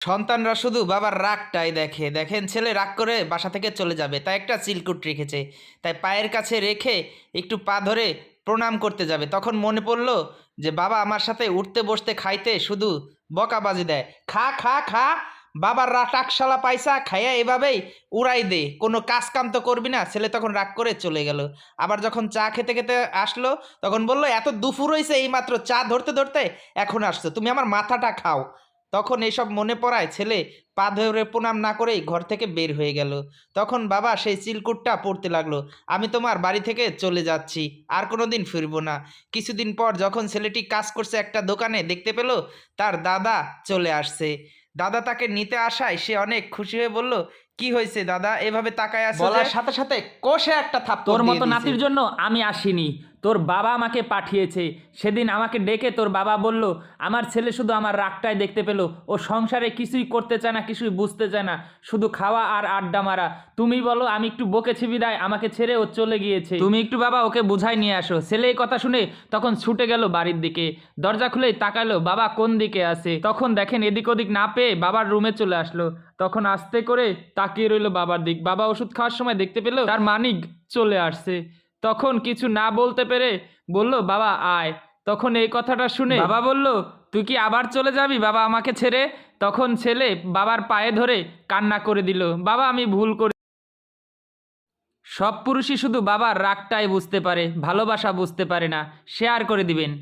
সন্তানরা শুধু বাবার রাগটাই দেখে। দেখেন, ছেলে রাগ করে বাসা থেকে চলে যাবে, তাই একটা চিলকুট রেখেছে। তাই পায়ের কাছে রেখে একটু পা ধরে প্রণাম করতে যাবে। তখন মনে পড়ল যে, বাবা আমার সাথে উঠতে, বসতে, খাইতে শুধু বকাবাজি দেয়। খা খা খা, বাবার রা, টাকশালা পয়সা খাইয়া এভাবেই উড়াই দে। কোনো কাজ কাম তো করবি না। ছেলে তখন রাগ করে চলে গেল। আবার যখন চা খেতে খেতে আসলো, তখন বলল, এত দুপুর হয়েছে এইমাত্র চা ধরতে ধরতে, এখন আসছো। তুমি আমার মাথাটা খাও। তখন এসব মনে পড়ায় ছেলে পা ধরে প্রণাম না করেই ঘর থেকে বের হয়ে গেল। তখন বাবা সেই চিলকুটটা পড়তে লাগল। আমি তোমার বাড়ি থেকে চলে যাচ্ছি, আর কোনো দিন ফিরব না। কিছুদিন পর যখন ছেলেটি কাজ করছে একটা দোকানে দেখতে পেল, তার দাদা চলে আসছে। দাদা তাকে নিতে আসায় সে অনেক খুশি হয়ে বলল কি হয়েছে দাদা? এভাবে তাকায় আছে বলার সাথে সাথে কোষে একটা থাপ্পড় তোর মতো নাতির জন্য আমি আসিনি। তোর বাবা আমাকে পাঠিয়েছে। সেদিন আমাকে ডেকে তোর বাবা বলল আমার ছেলে শুধু আমার রাগটাই দেখতে পেল। ও সংসারে কিছুই করতে চায় না কিছুই বুঝতে চায় না। শুধু খাওয়া আর আড্ডা মারা। তুমি বলো আমি একটু বকেছি বিদায়। আমাকে ছেড়ে ও চলে গিয়েছে। তুমি একটু বাবা ওকে বুঝাই নিয়ে আসো। ছেলে এই কথা শুনে তখন ছুটে গেল বাড়ির দিকে। দরজা খুলেই তাকালো বাবা কোন দিকে আছে? তখন দেখেন এদিক ওদিক না পেয়ে বাবার রুমে চলে আসলো। তখন আস্তে করে তাকিয়ে রইল বাবার দিক। বাবা ওষুধ খাওয়ার সময় দেখতে পেল তার মানিক চলে আসছে। তখন কিছু না বলতে পেরে বলল, বাবা, আয়। তখন এই কথাটা শুনে বাবা বলল, তুই কি আবার চলে যাবি? বাবা আমাকে ছেড়ে? তখন ছেলে বাবার পায়ে ধরে কান্না করে দিল, বাবা, আমি ভুল করে সব পুরুষই শুধু বাবার রাগটাই বুঝতে পারে, ভালোবাসা বুঝতে পারে না, শেয়ার করে দিবেন।